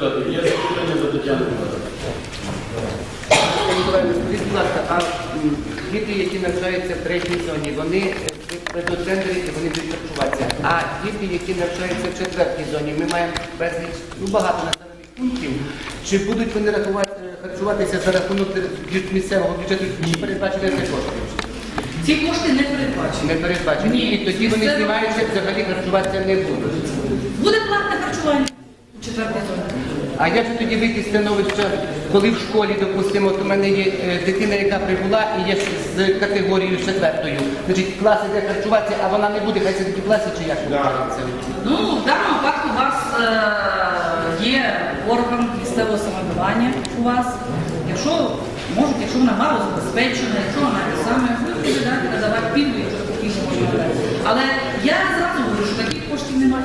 депутати, є запитання до? Миколаївна, скажіть, будь ласка, а діти, які навчаються в третій зоні, вони при тендері вони будуть харчуватися. А діти, які навчаються в четвертій зоні, ми маємо безліч, ну багато населених пунктів. Чи будуть вони рахувати, харчуватися за рахунок місцевого бюджету? Чи передбачені це кошти? Ці кошти не передбачені. Не передбачені. Ні. І тоді вони знімаються, взагалі харчуватися не будуть. Буде платне харчування у четвертій зоні. А як же тоді вийти з становища, коли в школі, допустимо, от у мене є е, дитина, яка прибула і є з категорією четвертою. Значить, клас іде харчуватися, а вона не буде, хай сидить у класі чи як виходить? Ну, в даному випадку у вас е, є орган місцевого самоврядування у вас. Якщо можуть, якщо вона мало забезпечена, якщо вона те саме, ви будете дати надавати пільгу, якщо спокійно можна. Але я зразу говорю, що таких коштів немає.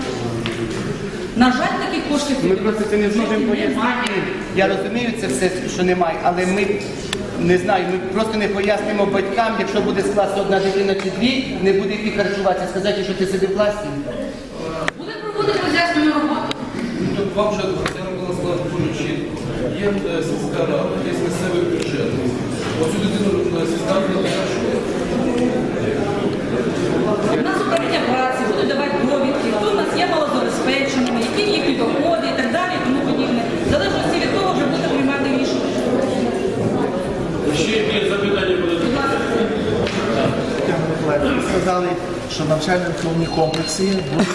На жаль, таких коштів Ми просто це не зможемо пояснити. Я розумію це все, що немає, але ми не знаю, ми просто не пояснимо батькам, якщо буде з класу одна дитина чи дві, не буде йти харчуватися, сказати, що ти сиди в класі. Буде проводити роз'яснену роботу. Вам вже Тетяна Миколаївна сказала дуже. Є е, сільська рада, є місцевий бюджет. Оцю дитину е, сільська рада не харчує. У нас управління праці будуть давати довідки, хто у нас є малозабезпеченими, які їхні доходи і так далі, і тому подібне. В залежності від того вже буде приймати рішення. Ще які запитання будуть? Сказали, що навчально-виховні комплекси будуть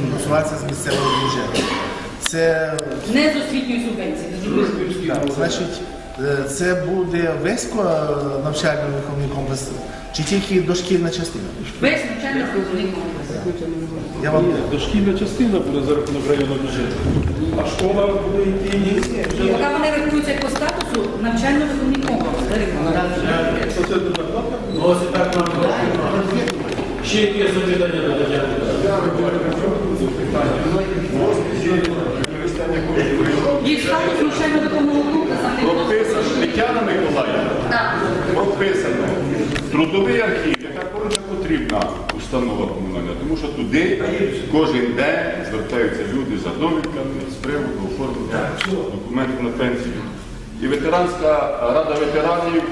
фінансуватися з місцевого бюджету. Це Не з освітньої субвенції. так, значить, це буде весь ко- навчально-виховний комплекс чи тільки дошкільна частина? Весь навчально виховний комплекс. Я вам Дошкільна частина буде за рахунок районного бюджету. А школа буде йти ні. І поки вони рахуються по статусу навчально-виховний комплекс. Це накладка, ну ось так нам. Ще які запитання до Тетяни Їх статус навчально-виховного комплексу не. Прописано, Тетяна Миколаївна, прописано. Трудовий архів, яка дуже потрібна установа комунальна, тому що туди кожен день звертаються люди за довідками з приводу оформлення документів на пенсію. І ветеранська рада ветеранів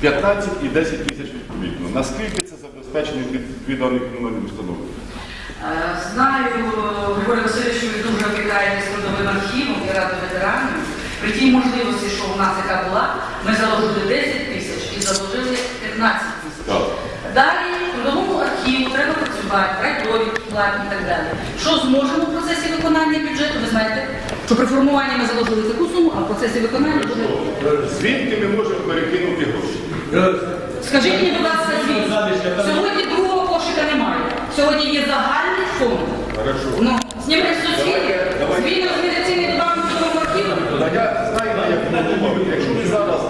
15 і 10 тисяч відповідно. Наскільки це забезпечено від, даної комунальної установи? Е, Знаю, Григорій Васильович, що ви дуже опікаєтесь трудовим архівом і радою ветеранів. При тій можливості, нас яка була, ми заложили 10 тисяч і заложили 15 тисяч. Далі трудовому архіву треба працювати, брати довідки платні і так далі. Що зможемо в процесі виконання бюджету, ви знаєте, що при формуванні ми заложили таку суму, а в процесі виконання вже... Звідки ми можемо перекинути гроші? Скажіть мені, будь ласка, звіт. Сьогодні другого кошика немає. Сьогодні є загальний фонд. Хорошо. Ну, знімемо з сусідів, звільно з медицини добавимо до нового архіву. Та я знаю, як воно добавити. Якщо ми зараз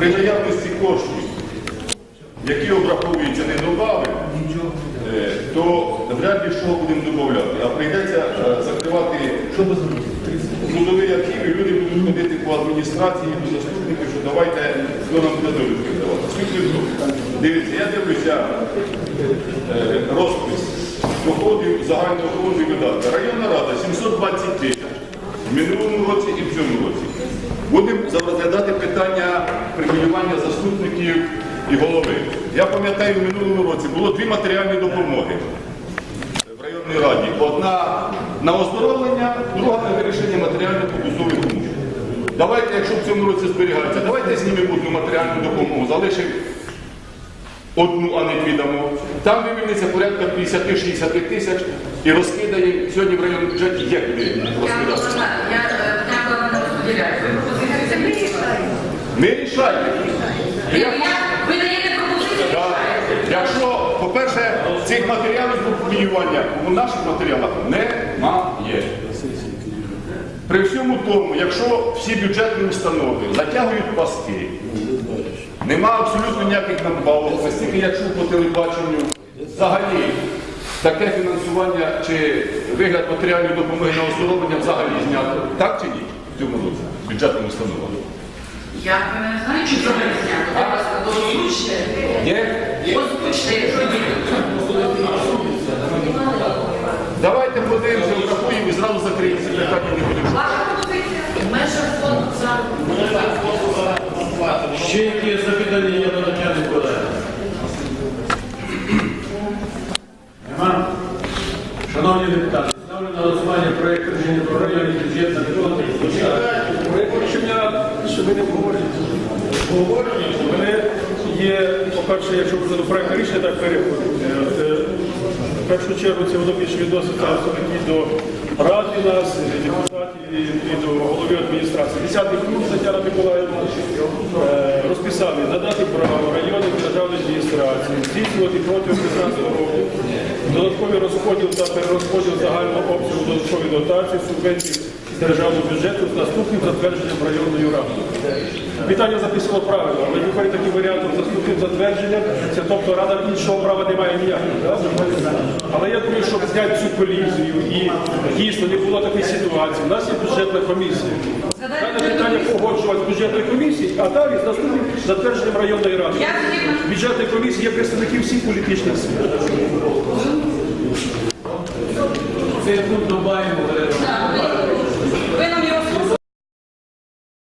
при наявності коштів, які обраховуються, не додавимо, е, то вряд ли що будемо додавати. А прийдеться е, закривати трудовий архів, і люди будуть ходити по адміністрації, до заступників, що давайте хто нам буде довідки давати. Дивіться, я дивлюся е, розпис доходів загального фонду і. Районна рада 720 тисяч в минулому році і в цьому році. Будемо розглядати питання преміювання заступників і голови. Я пам'ятаю, в минулому році було дві матеріальні допомоги в районній раді. Одна на оздоровлення, друга на вирішення матеріально-побутових умов. Давайте, якщо в цьому році зберігається, давайте знімемо одну матеріальну допомогу, залишимо одну, а не дві дамо. Там вивільниться порядка 50-60 тисяч і розкидаємо сьогодні в районному бюджеті є куди розкидати. Я вам не розподіляю. Пропозиція ми Ми рішаємо. Ви даєте пропозицію? Якщо, по-перше, цих матеріалів преміювання у наших матеріалах немає. При всьому тому, якщо всі бюджетні установи затягують паски, нема абсолютно ніяких надбавок, наскільки я чув по телебаченню, взагалі таке фінансування чи вигляд матеріальної допомоги на оздоровлення взагалі знято. Так чи ні? В цьому році бюджетним установам. Я не знаю, чи знято. Будь просто озвучте. Озвучте, якщо є. Давайте подивимося, врахуємо і зразу закриємо ці питання не будемо. Ваша пропозиція? бюджет на ремонт. Рішення, що ви не обговорені. Обговорені, є, по-перше, якщо вже до проекту рішення так переходить. е, В першу чергу це більше відноситься все-таки до рад у нас, і депутатів і, і до голови адміністрації. Десятий пункт Тетяна Миколаївна е, розписали надати право районним державної адміністрації здійснювати протягом 15 років додатковий розподіл та перерозподіл загального обсягу додаткової дотації субвенцій з державного бюджету з наступним затвердженням районною радою. Питання записано правильно, але виходить таким варіантом з наступним затвердженням, це тобто рада іншого права не має ніякого. Але я думаю, щоб зняти цю колізію і дійсно не було такої ситуації, у нас є бюджетна комісія. Дане питання погоджувати з бюджетної комісії, а далі з наступним затвердженням районної ради. В бюджетній комісії є представники всіх політичних сил. Цей пункт добавимо. Так,